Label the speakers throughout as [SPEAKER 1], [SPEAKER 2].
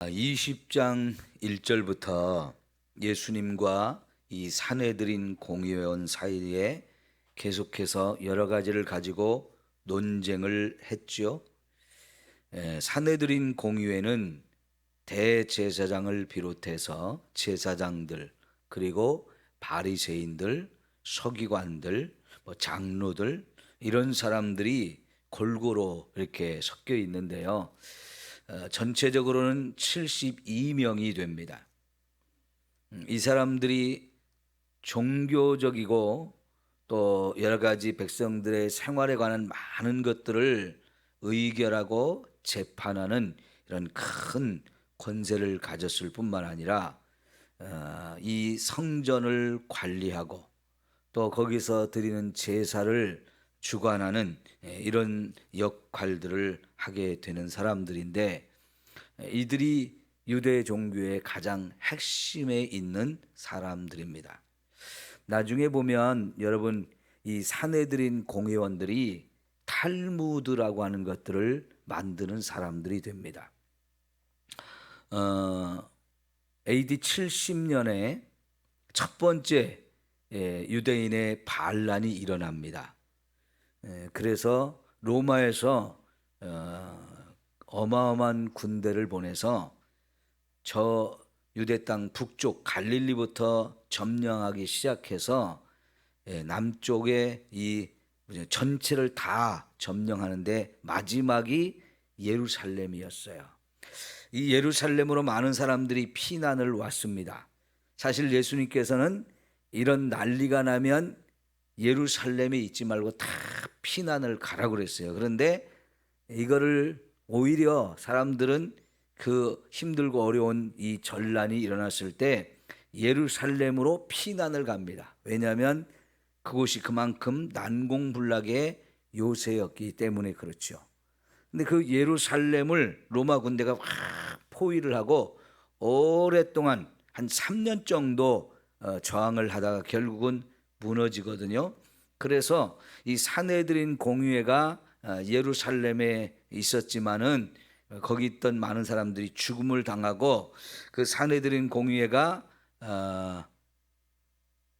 [SPEAKER 1] 20장 1절부터 예수님과 이 사내들인 공회원 사이에 계속해서 여러 가지를 가지고 논쟁을 했죠. 에, 사내들인 공의회는 대제사장을 비롯해서 제사장들 그리고 바리새인들, 서기관들, 뭐 장로들 이런 사람들이 골고루 이렇게 섞여 있는데요. 어, 전체적으로는 72명이 됩니다. 음, 이 사람들이 종교적이고 또 여러 가지 백성들의 생활에 관한 많은 것들을 의결하고 재판하는 이런 큰 권세를 가졌을 뿐만 아니라 어, 이 성전을 관리하고 또 거기서 드리는 제사를 주관하는 예, 이런 역할들을 하게 되는 사람들인데 예, 이들이 유대 종교의 가장 핵심에 있는 사람들입니다. 나중에 보면 여러분 이 사내들인 공회원들이 탈무드라고 하는 것들을 만드는 사람들이 됩니다. 어, AD 70년에 첫 번째 예, 유대인의 반란이 일어납니다. 예, 그래서 로마에서 어, 어마어마한 군대를 보내서 저 유대 땅 북쪽 갈릴리부터 점령하기 시작해서 예, 남쪽에 이 전체를 다 점령하는데 마지막이 예루살렘이었어요. 이 예루살렘으로 많은 사람들이 피난을 왔습니다. 사실 예수님께서는 이런 난리가 나면 예루살렘에 있지 말고 다 피난을 가라고 그랬어요. 그런데 이거를 오히려 사람들은 그 힘들고 어려운 이 전란이 일어났을 때 예루살렘으로 피난을 갑니다. 왜냐하면 그곳이 그만큼 난공불락의 요새였기 때문에 그렇죠. 근데 그 예루살렘을 로마 군대가 확 포위를 하고 오랫동안 한 3년 정도 어, 저항을 하다가 결국은 무너지거든요. 그래서 이 사내들인 공유회가 어, 예루살렘에 있었지만은 거기 있던 많은 사람들이 죽음을 당하고 그 사내들인 공유회가 어,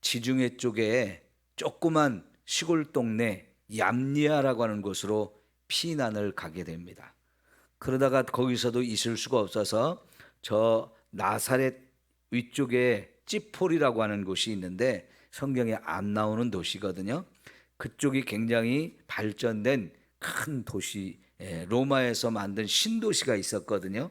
[SPEAKER 1] 지중해 쪽에 조그만 시골 동네 얌리아라고 하는 곳으로 피난을 가게 됩니다. 그러다가 거기서도 있을 수가 없어서 저 나사렛 위쪽에 찌폴이라고 하는 곳이 있는데 성경에 안 나오는 도시거든요. 그쪽이 굉장히 발전된 큰 도시, 예, 로마에서 만든 신도시가 있었거든요.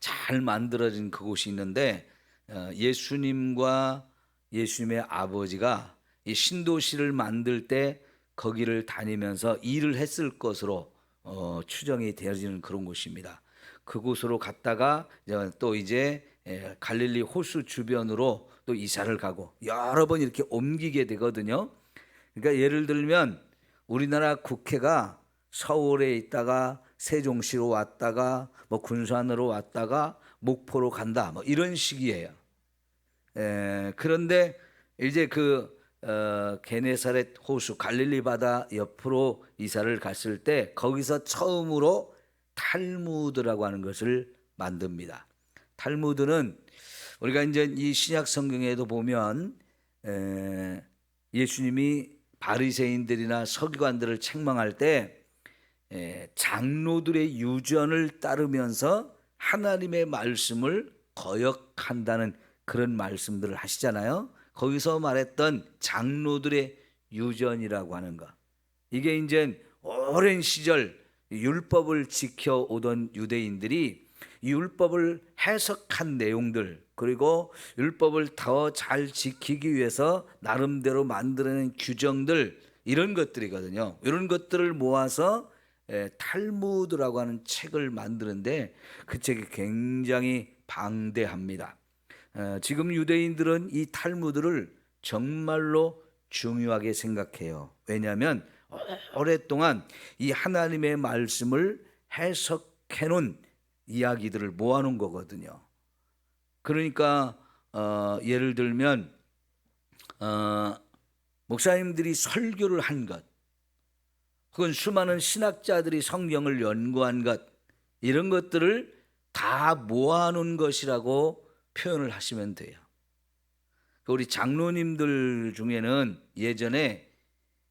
[SPEAKER 1] 잘 만들어진 그곳이 있는데 어, 예수님과 예수님의 아버지가 이 신도시를 만들 때 거기를 다니면서 일을 했을 것으로 어, 추정이 되어지는 그런 곳입니다. 그곳으로 갔다가 또 이제 예, 갈릴리 호수 주변으로 또 이사를 가고 여러 번 이렇게 옮기게 되거든요. 그러니까 예를 들면 우리나라 국회가 서울에 있다가 세종시로 왔다가 뭐 군산으로 왔다가 목포로 간다 뭐 이런 식이에요. 에, 그런데 이제 그 어, 게네사렛 호수 갈릴리 바다 옆으로 이사를 갔을 때 거기서 처음으로 탈무드라고 하는 것을 만듭니다. 탈무드는 우리가 이제 이 신약 성경에도 보면 에, 예수님이 바리새인들이나 서기관들을 책망할 때 에, 장로들의 유전을 따르면서 하나님의 말씀을 거역한다는 그런 말씀들을 하시잖아요. 거기서 말했던 장로들의 유전이라고 하는 것. 이게 이제 오랜 시절 율법을 지켜오던 유대인들이 율법을 해석한 내용들 그리고 율법을 더 잘 지키기 위해서 나름대로 만들어낸 규정들 이런 것들이거든요. 이런 것들을 모아서 에, 탈무드라고 하는 책을 만드는데 그 책이 굉장히 방대합니다. 에, 지금 유대인들은 이 탈무드를 정말로 중요하게 생각해요. 왜냐하면 오랫동안 이 하나님의 말씀을 해석해 놓은 이야기들을 모아놓은 거거든요. 그러니까 어, 예를 들면 어, 목사님들이 설교를 한 것, 혹은 수많은 신학자들이 성경을 연구한 것 이런 것들을 다 모아놓은 것이라고 표현을 하시면 돼요. 우리 장로님들 중에는 예전에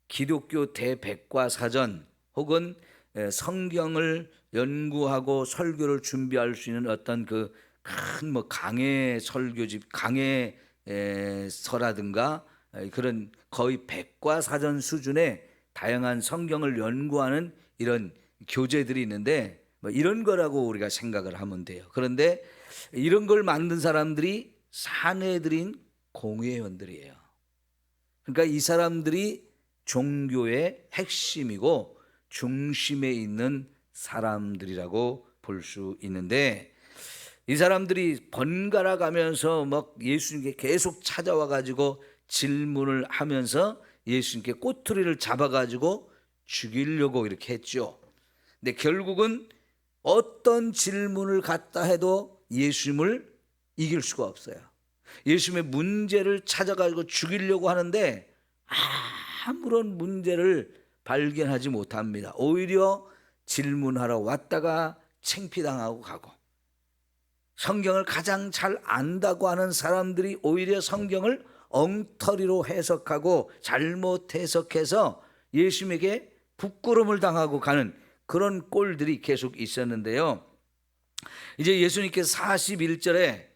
[SPEAKER 1] 기독교 대백과사전 혹은 에, 성경을 연구하고 설교를 준비할 수 있는 어떤 그 큰 뭐 강해 설교집 강해 에, 서라든가 에, 그런 거의 백과사전 수준의 다양한 성경을 연구하는 이런 교재들이 있는데 뭐 이런 거라고 우리가 생각을 하면 돼요. 그런데 이런 걸 만든 사람들이 사내들인 공회원들이에요. 그러니까 이 사람들이 종교의 핵심이고 중심에 있는 사람들이라고 볼 수 있는데 이 사람들이 번갈아 가면서 막 예수님께 계속 찾아와 가지고 질문을 하면서 예수님께 꼬투리를 잡아 가지고 죽이려고 이렇게 했죠. 근데 결국은 어떤 질문을 갖다 해도 예수님을 이길 수가 없어요. 예수님의 문제를 찾아가지고 죽이려고 하는데 아무런 문제를 발견하지 못합니다. 오히려 질문하러 왔다가 챙피당하고 가고 성경을 가장 잘 안다고 하는 사람들이 오히려 성경을 엉터리로 해석하고 잘못 해석해서 예수님에게 부끄러움을 당하고 가는 그런 꼴들이 계속 있었는데요. 이제 예수님께서 41절에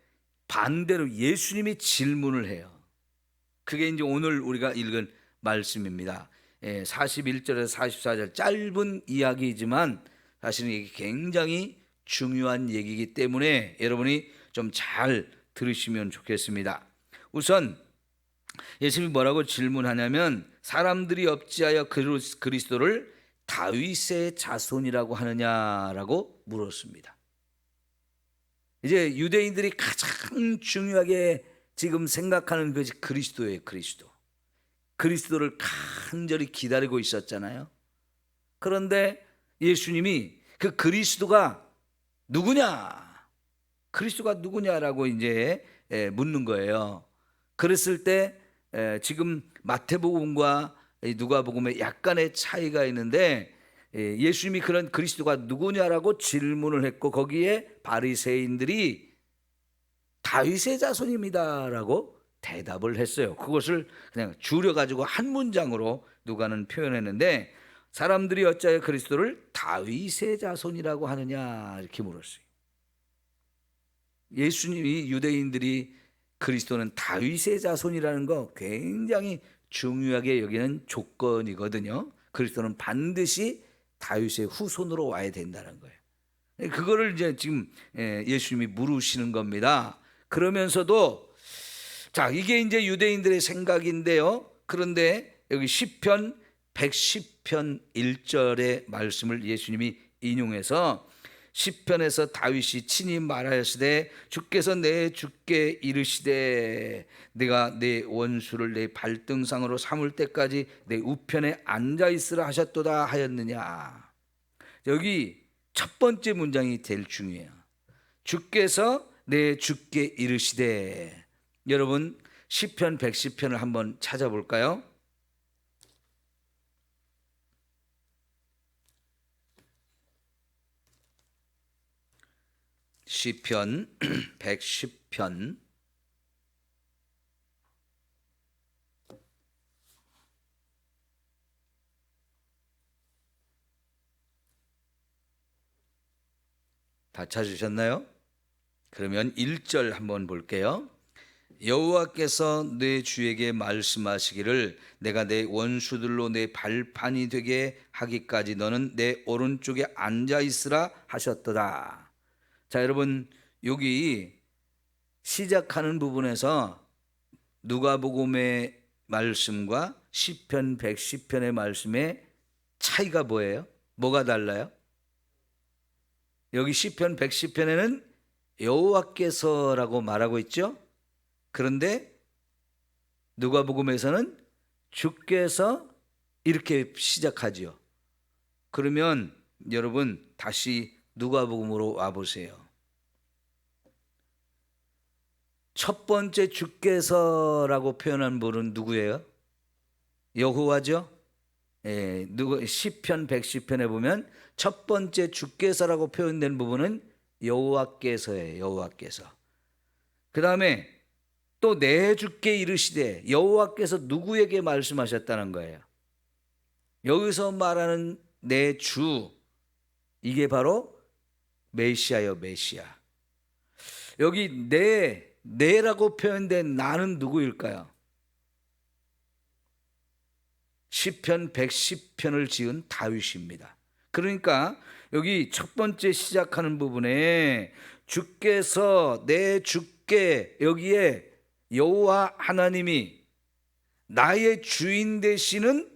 [SPEAKER 1] 반대로 예수님이 질문을 해요. 그게 이제 오늘 우리가 읽은 말씀입니다. 예, 41절에서 44절 짧은 이야기이지만 사실은 이게 굉장히 중요한 얘기이기 때문에 여러분이 좀 잘 들으시면 좋겠습니다. 우선 예수님이 뭐라고 질문하냐면 사람들이 그리스- 그리스도를 다윗의 자손이라고 하느냐라고 물었습니다. 이제 유대인들이 가장 중요하게 지금 생각하는 것이 그리스도예요, 그리스도. 그리스도를 간절히 기다리고 있었잖아요. 그런데 예수님이 그 그리스도가 누구냐? 그리스도가 누구냐라고 이제 예, 묻는 거예요. 그랬을 때 에, 지금 마태복음과 이 누가복음에 약간의 차이가 있는데 예, 예수님이 그런 그리스도가 누구냐라고 질문을 했고 거기에 바리새인들이 다윗의 자손입니다라고 대답을 했어요. 그것을 그냥 줄여 가지고 한 문장으로 누가는 표현했는데 사람들이 어찌하여 그리스도를 다윗의 자손이라고 하느냐 이렇게 물었어요. 예수님이 유대인들이 그리스도는 다윗의 자손이라는 거 굉장히 중요하게 여기는 조건이거든요. 그리스도는 반드시 다윗의 후손으로 와야 된다는 거예요. 그거를 이제 지금 예, 예수님이 물으시는 겁니다. 그러면서도 자, 이게 이제 유대인들의 생각인데요. 그런데 여기 시편 110편 1절의 말씀을 예수님이 인용해서 시편에서 다윗이 친히 말하였으되 주께서 내 주께 이르시되 내가 내 원수를 내 발등상으로 삼을 때까지 내 우편에 앉아 있으라 하셨도다 하였느냐. 여기 첫 번째 문장이 제일 중요해요. 주께서 내 주께 이르시되 여러분 시편 110편을 한번 찾아볼까요? 시편 110편 다 찾으셨나요? 그러면 1절 한번 볼게요. 여호와께서 내 주에게 말씀하시기를 내가 내 원수들로 내 발판이 되게 하기까지 너는 내 오른쪽에 앉아 있으라 하셨도다. 자, 여러분 여기 시작하는 부분에서 누가복음의 말씀과 시편 110편의 말씀의 차이가 뭐예요? 뭐가 달라요? 여기 시편 110편에는 여호와께서라고 말하고 있죠. 그런데 누가복음에서는 주께서 이렇게 시작하지요. 그러면 여러분 다시 누가복음으로 와 보세요. 첫 번째 주께서라고 표현한 분은 누구예요? 여호와죠. 예, 누구 시편 110편에 보면 첫 번째 주께서라고 표현된 부분은 여호와께서예요. 여호와께서. 그 다음에 또 내 주께 이르시되 여호와께서 누구에게 말씀하셨다는 거예요. 여기서 말하는 내 주 이게 바로 메시아요 메시아. 여기 내 내라고 표현된 나는 누구일까요? 시편 110편을 지은 다윗입니다. 그러니까 여기 첫 번째 시작하는 부분에 주께서 내 주께 여기에 여호와 하나님이 나의 주인 되시는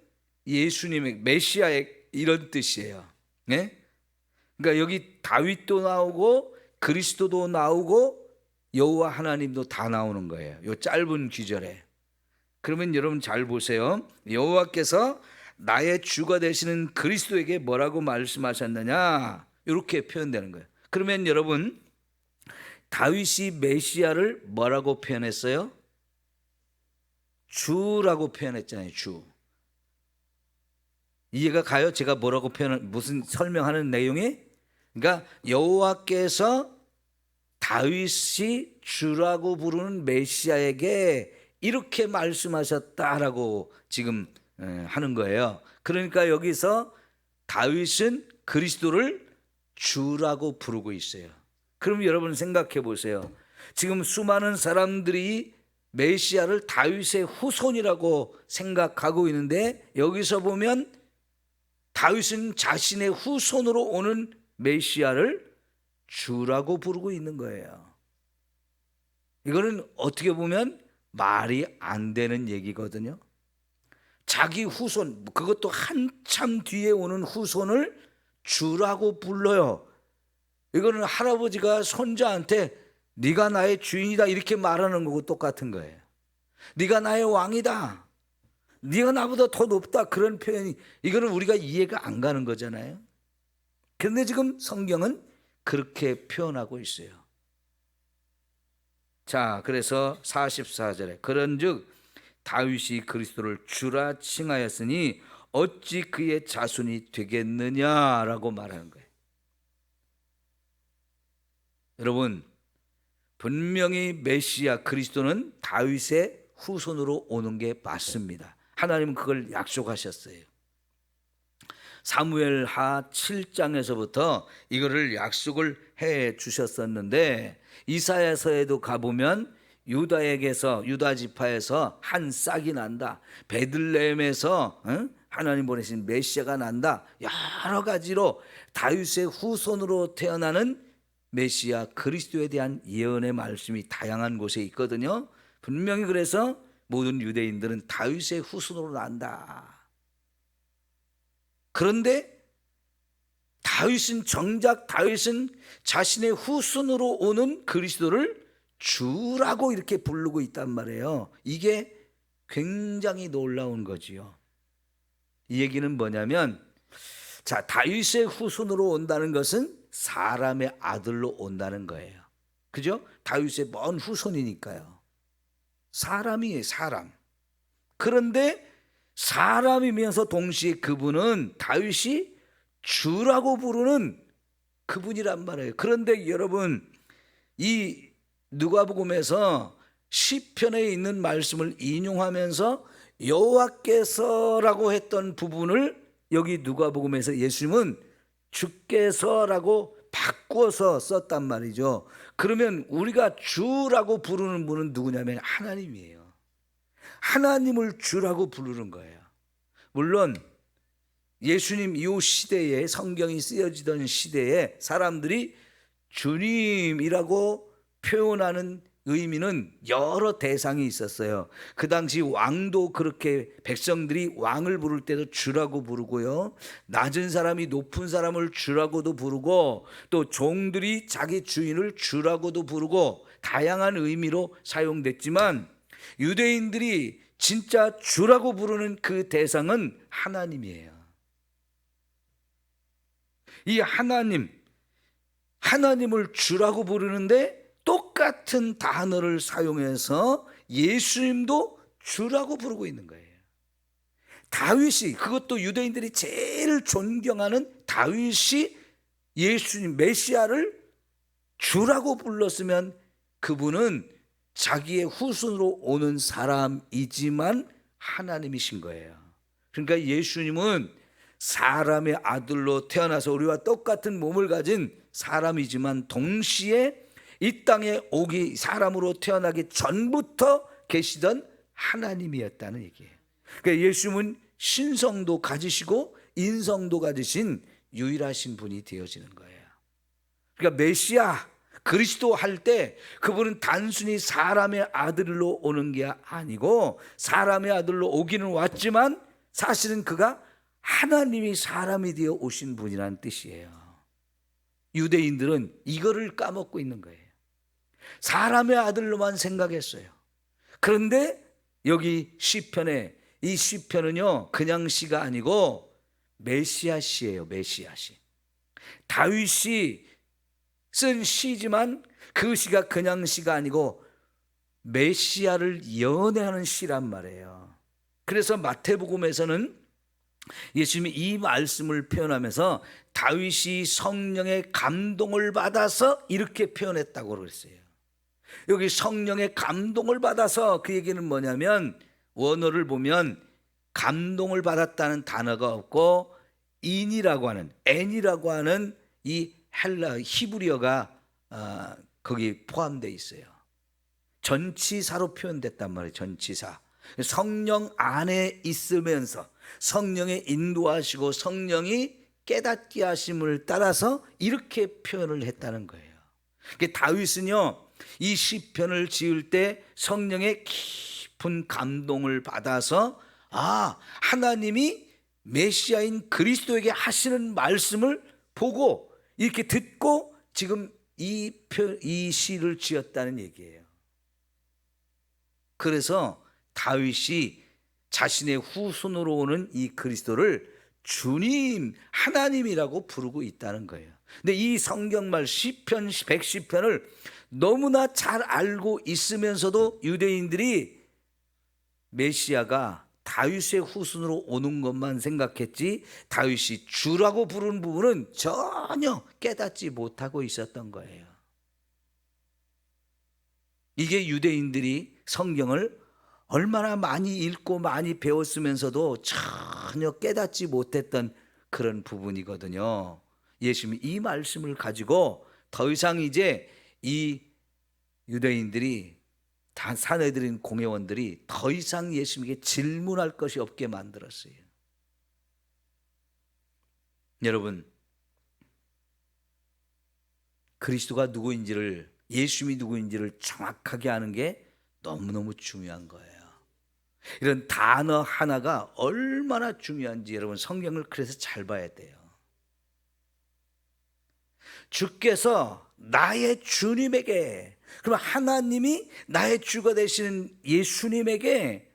[SPEAKER 1] 예수님의 메시아의 이런 뜻이에요. 네? 그러니까 여기 다윗도 나오고 그리스도도 나오고 여호와 하나님도 다 나오는 거예요. 요 짧은 귀절에. 그러면 여러분 잘 보세요. 여호와께서 나의 주가 되시는 그리스도에게 뭐라고 말씀하셨느냐? 이렇게 표현되는 거예요. 그러면 여러분 다윗이 메시아를 뭐라고 표현했어요? 주라고 표현했잖아요. 주. 이해가 가요? 제가 뭐라고 표현 무슨 설명하는 내용이? 그러니까 여호와께서 다윗이 주라고 부르는 메시아에게 이렇게 말씀하셨다라고 지금 하는 거예요. 그러니까 여기서 다윗은 그리스도를 주라고 부르고 있어요. 그럼 여러분 생각해 보세요. 지금 수많은 사람들이 메시아를 다윗의 후손이라고 생각하고 있는데 여기서 보면 다윗은 자신의 후손으로 오는 메시아를 주라고 부르고 있는 거예요. 이거는 어떻게 보면 말이 안 되는 얘기거든요. 자기 후손, 그것도 한참 뒤에 오는 후손을 주라고 불러요. 이거는 할아버지가 손자한테 네가 나의 주인이다 이렇게 말하는 거고 똑같은 거예요. 네가 나의 왕이다. 네가 나보다 더 높다 그런 표현이 이거는 우리가 이해가 안 가는 거잖아요. 그런데 지금 성경은 그렇게 표현하고 있어요. 자, 그래서 44절에 그런즉 다윗이 그리스도를 주라 칭하였으니 어찌 그의 자손이 되겠느냐라고 말하는 거예요. 여러분, 분명히 메시아 그리스도는 다윗의 후손으로 오는 게 맞습니다. 하나님은 그걸 약속하셨어요. 사무엘 하 7장에서부터 이거를 약속을 해 주셨었는데 이사야서에도 가보면 유다에게서 유다 지파에서 한 싹이 난다. 베들레헴에서 응? 하나님 보내신 메시아가 난다. 여러 가지로 다윗의 후손으로 태어나는 메시아 그리스도에 대한 예언의 말씀이 다양한 곳에 있거든요. 분명히 그래서 모든 유대인들은 다윗의 후손으로 난다. 그런데 다윗은 정작 다윗은 자신의 후손으로 오는 그리스도를 주라고 이렇게 부르고 있단 말이에요. 이게 굉장히 놀라운 거지요. 이 얘기는 뭐냐면 자, 다윗의 후손으로 온다는 것은 사람의 아들로 온다는 거예요. 그죠? 다윗의 먼 후손이니까요. 사람이에요, 사람. 그런데 사람이면서 동시에 그분은 다윗이 주라고 부르는 그분이란 말이에요. 그런데 여러분 이 누가복음에서 시편에 있는 말씀을 인용하면서 여호와께서라고 했던 부분을 여기 누가복음에서 예수님은 주께서라고 바꾸어서 썼단 말이죠. 그러면 우리가 주라고 부르는 분은 누구냐면 하나님이에요. 하나님을 주라고 부르는 거예요. 물론 예수님 이 시대에 성경이 쓰여지던 시대에 사람들이 주님이라고 표현하는 의미는 여러 대상이 있었어요. 그 당시 왕도 그렇게 백성들이 왕을 부를 때도 주라고 부르고요. 낮은 사람이 높은 사람을 주라고도 부르고 또 종들이 자기 주인을 주라고도 부르고 다양한 의미로 사용됐지만 유대인들이 진짜 주라고 부르는 그 대상은 하나님이에요. 이 하나님, 하나님을 주라고 부르는데 똑같은 단어를 사용해서 예수님도 주라고 부르고 있는 거예요. 다윗이 그것도 유대인들이 제일 존경하는 다윗이 예수님 메시아를 주라고 불렀으면 그분은 자기의 후손으로 오는 사람이지만 하나님이신 거예요. 그러니까 예수님은 사람의 아들로 태어나서 우리와 똑같은 몸을 가진 사람이지만 동시에 이 땅에 오기 사람으로 태어나기 전부터 계시던 하나님이었다는 얘기예요. 그러니까 예수님은 신성도 가지시고 인성도 가지신 유일하신 분이 되어지는 거예요. 그러니까 메시아 그리스도 할 때 그분은 단순히 사람의 아들로 오는 게 아니고 사람의 아들로 오기는 왔지만 사실은 그가 하나님이 사람이 되어 오신 분이라는 뜻이에요. 유대인들은 이거를 까먹고 있는 거예요. 사람의 아들로만 생각했어요. 그런데 여기 시편에 이 시편은요 그냥 시가 아니고 메시아 시예요. 메시아 시. 다윗이 쓴 시지만 그 시가 그냥 시가 아니고 메시아를 연애하는 시란 말이에요. 그래서 마태복음에서는 예수님이 이 말씀을 표현하면서 다윗이 성령의 감동을 받아서 이렇게 표현했다고 그랬어요. 여기 성령의 감동을 받아서 그 얘기는 뭐냐면 원어를 보면 감동을 받았다는 단어가 없고 인이라고 하는 n이라고 하는 이 헬라 히브리어가 어, 거기 포함되어 있어요. 전치사로 표현됐단 말이에요. 전치사. 성령 안에 있으면서 성령의 인도하시고 성령이 깨닫게 하심을 따라서 이렇게 표현을 했다는 거예요. 그러니까 다윗은요 이 시편을 지을 때 성령의 깊은 감동을 받아서 아 하나님이 메시아인 그리스도에게 하시는 말씀을 보고 이렇게 듣고 지금 이, 표, 이 시를 지었다는 얘기예요. 그래서 다윗이 자신의 후손으로 오는 이 그리스도를 주님, 하나님이라고 부르고 있다는 거예요. 근데 이 성경말 시편 110편을 너무나 잘 알고 있으면서도 유대인들이 메시아가 다윗의 후손으로 오는 것만 생각했지 다윗이 주라고 부르는 부분은 전혀 깨닫지 못하고 있었던 거예요. 이게 유대인들이 성경을 얼마나 많이 읽고 많이 배웠으면서도 전혀 깨닫지 못했던 그런 부분이거든요. 예수님이 이 말씀을 가지고 더 이상 이제 이 유대인들이 다 사내들인 공회원들이 더 이상 예수님에게 질문할 것이 없게 만들었어요. 여러분, 그리스도가 누구인지를 예수님이 누구인지를 정확하게 아는 게 너무너무 중요한 거예요. 이런 단어 하나가 얼마나 중요한지 여러분 성경을 그래서 잘 봐야 돼요. 주께서 나의 주님에게 그럼 하나님이 나의 주가 되시는 예수님에게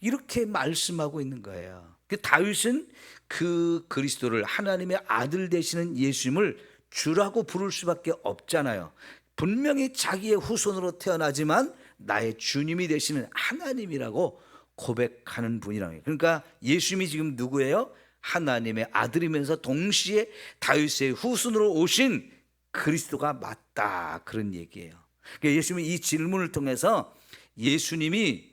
[SPEAKER 1] 이렇게 말씀하고 있는 거예요. 그 다윗은 그 그리스도를 하나님의 아들 되시는 예수님을 주라고 부를 수밖에 없잖아요. 분명히 자기의 후손으로 태어나지만 나의 주님이 되시는 하나님이라고 고백하는 분이라는 거예요. 그러니까 예수님이 지금 누구예요? 하나님의 아들이면서 동시에 다윗의 후손으로 오신 그리스도가 맞다 그런 얘기예요. 그러니까 예수님이 이 질문을 통해서 예수님이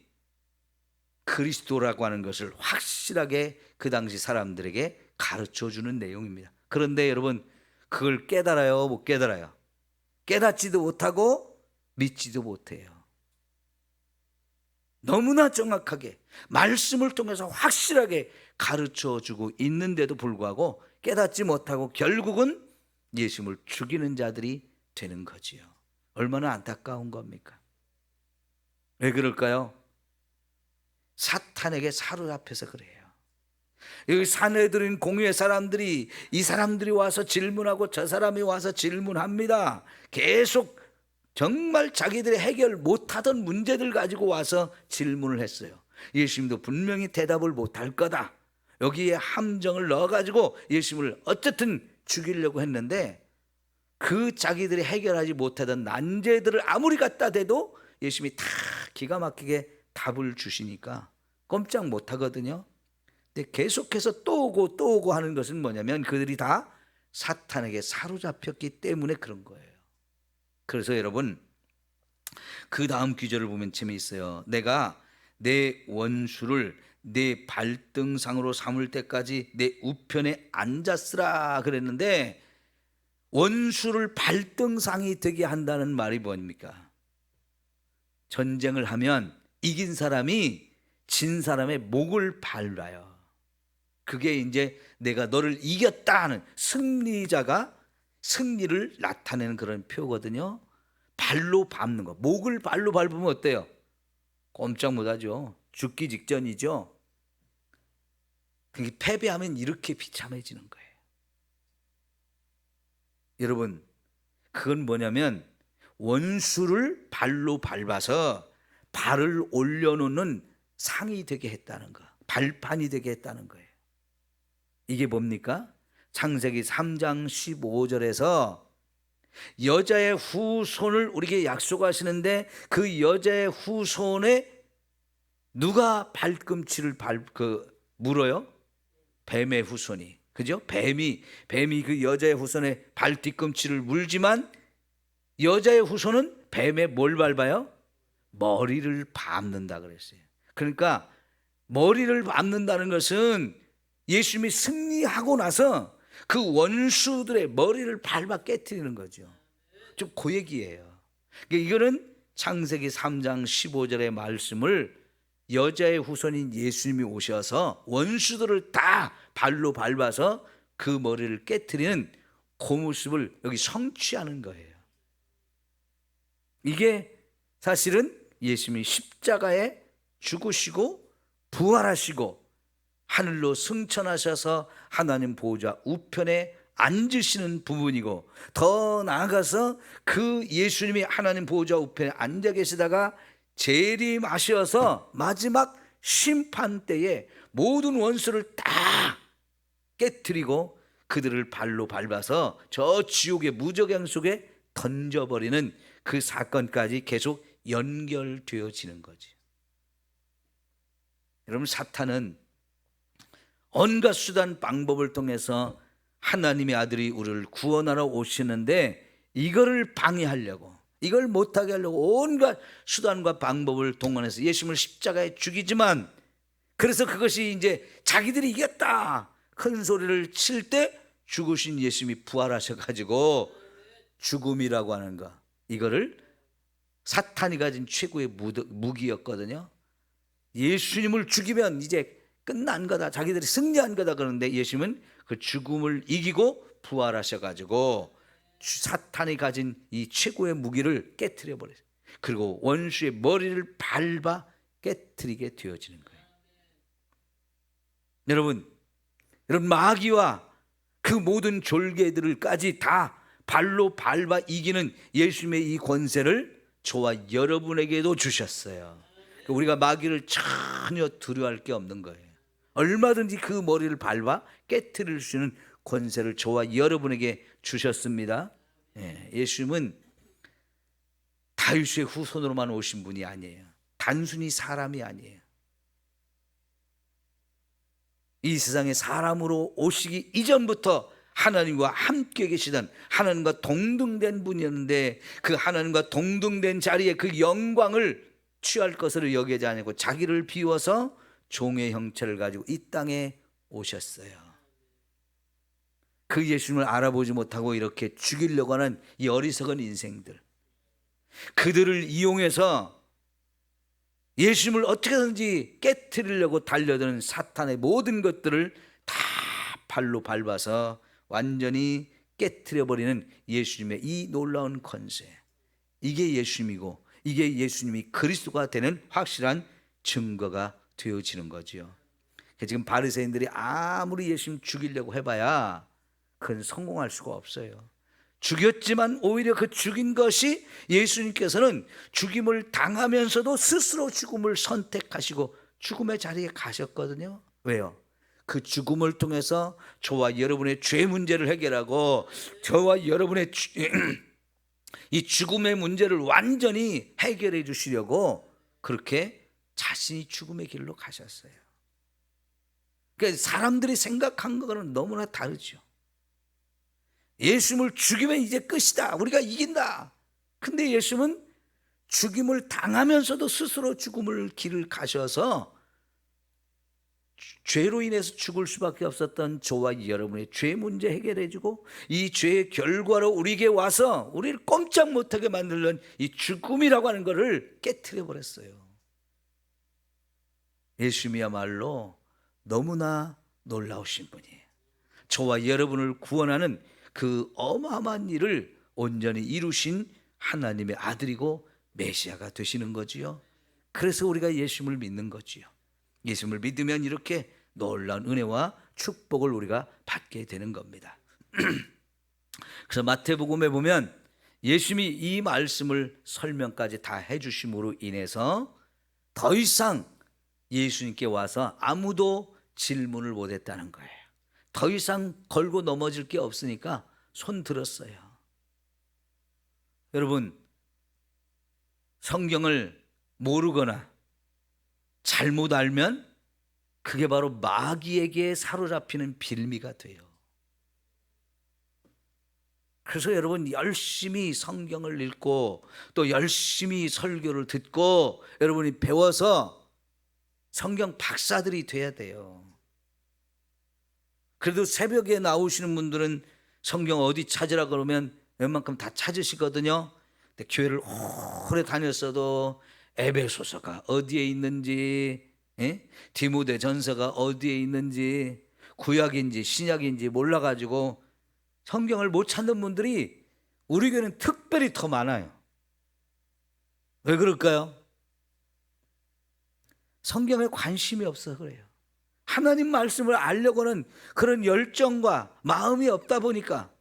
[SPEAKER 1] 그리스도라고 하는 것을 확실하게 그 당시 사람들에게 가르쳐 주는 내용입니다. 그런데 여러분 그걸 깨달아요, 못 깨달아요? 깨닫지도 못하고 믿지도 못해요. 너무나 정확하게 말씀을 통해서 확실하게 가르쳐 주고 있는데도 불구하고 깨닫지 못하고 결국은 예수님을 죽이는 자들이 되는 거지요. 얼마나 안타까운 겁니까? 왜 그럴까요? 사탄에게 사로잡혀서 그래요. 여기 사내들인 공유의 사람들이 이 사람들이 와서 질문하고 저 사람이 와서 질문합니다. 계속 정말 자기들이 해결 못하던 문제들 가지고 와서 질문을 했어요. 예수님도 분명히 대답을 못할 거다. 여기에 함정을 넣어가지고 예수님을 어쨌든 죽이려고 했는데 그 자기들이 해결하지 못하던 난제들을 아무리 갖다 대도 예수님이 다 기가 막히게 답을 주시니까 꼼짝 못 하거든요. 근데 계속해서 또 오고 또 오고 하는 것은 뭐냐면 그들이 다 사탄에게 사로잡혔기 때문에 그런 거예요. 그래서 여러분 그 다음 귀절을 보면 재미있어요. 내가 내 원수를 내 발등상으로 삼을 때까지 내 우편에 앉았으라 그랬는데 원수를 발등상이 되게 한다는 말이 뭡니까? 전쟁을 하면 이긴 사람이 진 사람의 목을 밟아요. 그게 이제 내가 너를 이겼다 하는 승리자가 승리를 나타내는 그런 표거든요. 발로 밟는 거. 목을 발로 밟으면 어때요? 꼼짝 못하죠. 죽기 직전이죠. 그게 패배하면 이렇게 비참해지는 거예요. 여러분, 그건 뭐냐면 원수를 발로 밟아서 발을 올려놓는 상이 되게 했다는 거. 발판이 되게 했다는 거예요. 이게 뭡니까? 창세기 3장 15절에서 여자의 후손을 우리에게 약속하시는데 그 여자의 후손에 누가 발꿈치를 밟그 물어요? 뱀의 후손이. 그죠? 뱀이 뱀이 그 여자의 후손의 발 뒤꿈치를 물지만 여자의 후손은 뱀의 뭘 밟아요? 머리를 밟는다 그랬어요. 그러니까 머리를 밟는다는 것은 예수님이 승리하고 나서 그 원수들의 머리를 밟아 깨뜨리는 거죠. 좀 그 얘기예요. 그러니까 이거는 창세기 3장 15절의 말씀을 여자의 후손인 예수님이 오셔서 원수들을 다 발로 밟아서 그 머리를 깨뜨리는 그 모습을 여기 성취하는 거예요. 이게 사실은 예수님이 십자가에 죽으시고 부활하시고 하늘로 승천하셔서 하나님 보호자 우편에 앉으시는 부분이고 더 나아가서 그 예수님이 하나님 보호자 우편에 앉아 계시다가 재림하셔서 마지막 심판 때에 모든 원수를 다 깨뜨리고 그들을 발로 밟아서 저 지옥의 무적양 속에 던져버리는 그 사건까지 계속 연결되어지는 거지. 여러분 사탄은 온갖 수단 방법을 통해서 하나님의 아들이 우리를 구원하러 오시는데 이거를 방해하려고 이걸 못하게 하려고 온갖 수단과 방법을 동원해서 예수님을 십자가에 죽이지만 그래서 그것이 이제 자기들이 이겼다 큰 소리를 칠 때 죽으신 예수님이 부활하셔 가지고 죽음이라고 하는 거 이거를 사탄이 가진 최고의 무기였거든요. 예수님을 죽이면 이제 끝난 거다. 자기들이 승리한 거다 그러는데 예수님은 그 죽음을 이기고 부활하셔 가지고 사탄이 가진 이 최고의 무기를 깨뜨려 버렸어요. 그리고 원수의 머리를 밟아 깨뜨리게 되어지는 거예요. 여러분, 여러분 마귀와 그 모든 졸개들을까지 다 발로 밟아 이기는 예수님의 이 권세를 저와 여러분에게도 주셨어요. 그러니까 우리가 마귀를 전혀 두려워할 게 없는 거예요. 얼마든지 그 머리를 밟아 깨뜨릴 수 있는 권세를 저와 여러분에게 주셨습니다. 예, 예수님은 다윗의 후손으로만 오신 분이 아니에요. 단순히 사람이 아니에요. 이 세상에 사람으로 오시기 이전부터 하나님과 함께 계시던 하나님과 동등된 분이었는데 그 하나님과 동등된 자리에 그 영광을 취할 것을 여기지 않고 자기를 비워서 종의 형체를 가지고 이 땅에 오셨어요. 그 예수님을 알아보지 못하고 이렇게 죽이려고 하는 이 어리석은 인생들. 그들을 이용해서 예수님을 어떻게든지 깨뜨리려고 달려드는 사탄의 모든 것들을 다 발로 밟아서 완전히 깨뜨려 버리는 예수님의 이 놀라운 권세. 이게 예수님이고 이게 예수님이 그리스도가 되는 확실한 증거가 되어지는 거지요. 지금 바리새인들이 아무리 예수님 죽이려고 해봐야 그건 성공할 수가 없어요. 죽였지만 오히려 그 죽인 것이 예수님께서는 죽임을 당하면서도 스스로 죽음을 선택하시고 죽음의 자리에 가셨거든요. 왜요? 그 죽음을 통해서 저와 여러분의 죄 문제를 해결하고 저와 여러분의 이 죽음의 문제를 완전히 해결해 주시려고 그렇게 자신이 죽음의 길로 가셨어요. 그러니까 사람들이 생각한 거는 너무나 다르죠. 예수님을 죽이면 이제 끝이다. 우리가 이긴다. 근데 예수님은 죽임을 당하면서도 스스로 죽음을 길을 가셔서 죄로 인해서 죽을 수밖에 없었던 저와 여러분의 죄 문제 해결해 주고 이 죄의 결과로 우리에게 와서 우리를 꼼짝 못하게 만들는 이 죽음이라고 하는 것을 깨뜨려 버렸어요. 예수님이야말로 너무나 놀라우신 분이에요. 저와 여러분을 구원하는 그 어마어마한 일을 온전히 이루신 하나님의 아들이고 메시아가 되시는 거지요. 그래서 우리가 예수님을 믿는 거지요. 예수님을 믿으면 이렇게 놀라운 은혜와 축복을 우리가 받게 되는 겁니다. 그래서 마태복음에 보면 예수님이 이 말씀을 설명까지 다 해주심으로 인해서 더 이상 예수님께 와서 아무도 질문을 못했다는 거예요. 더 이상 걸고 넘어질 게 없으니까 손 들었어요. 여러분, 성경을 모르거나 잘못 알면 그게 바로 마귀에게 사로잡히는 빌미가 돼요. 그래서 여러분 열심히 성경을 읽고 또 열심히 설교를 듣고 여러분이 배워서 성경 박사들이 돼야 돼요. 그래도 새벽에 나오시는 분들은 성경 어디 찾으라 그러면 웬만큼 다 찾으시거든요. 근데 교회를 오래 다녔어도 에베소서가 어디에 있는지, 예? 디모데 전서가 어디에 있는지, 구약인지 신약인지 몰라가지고 성경을 못 찾는 분들이 우리 교회는 특별히 더 많아요. 왜 그럴까요? 성경에 관심이 없어 그래요. 하나님 말씀을 알려고는 그런 열정과 마음이 없다 보니까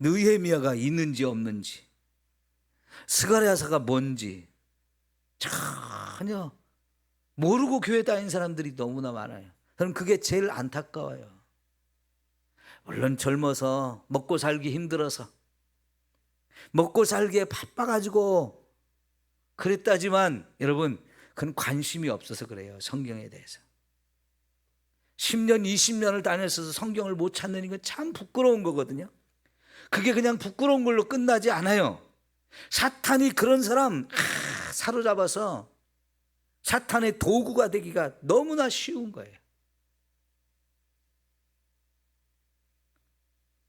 [SPEAKER 1] 느헤미야가 있는지 없는지 스가랴사가 뭔지 전혀 모르고 교회 다닌 사람들이 너무나 많아요. 저는 그게 제일 안타까워요. 물론 젊어서 먹고 살기 힘들어서 먹고 살기에 바빠가지고 그랬다지만 여러분 그건 관심이 없어서 그래요. 성경에 대해서. 10년, 20년을 다녔어서 성경을 못 찾는 이건 참 부끄러운 거거든요. 그게 그냥 부끄러운 걸로 끝나지 않아요. 사탄이 그런 사람 아, 사로잡아서 사탄의 도구가 되기가 너무나 쉬운 거예요.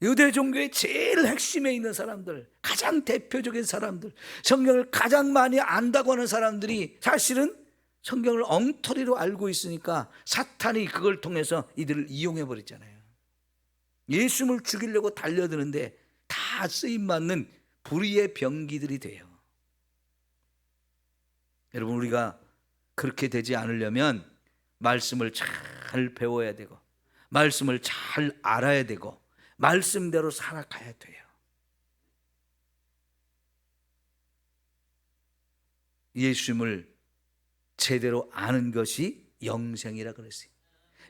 [SPEAKER 1] 유대 종교의 제일 핵심에 있는 사람들, 가장 대표적인 사람들, 성경을 가장 많이 안다고 하는 사람들이 사실은 성경을 엉터리로 알고 있으니까 사탄이 그걸 통해서 이들을 이용해 버렸잖아요. 예수님을 죽이려고 달려드는데 다 쓰임 맞는 불의의 병기들이 돼요. 여러분 우리가 그렇게 되지 않으려면 말씀을 잘 배워야 되고 말씀을 잘 알아야 되고 말씀대로 살아가야 돼요. 예수님을 제대로 아는 것이 영생이라 그랬어요.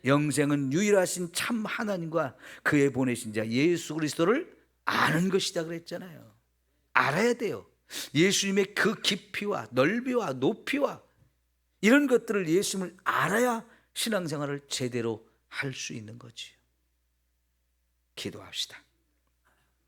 [SPEAKER 1] 영생은 유일하신 참 하나님과 그의 보내신 자 예수 그리스도를 아는 것이다 그랬잖아요. 알아야 돼요. 예수님의 그 깊이와 넓이와 높이와 이런 것들을 예수님을 알아야 신앙생활을 제대로 할 수 있는 거지요. 기도합시다.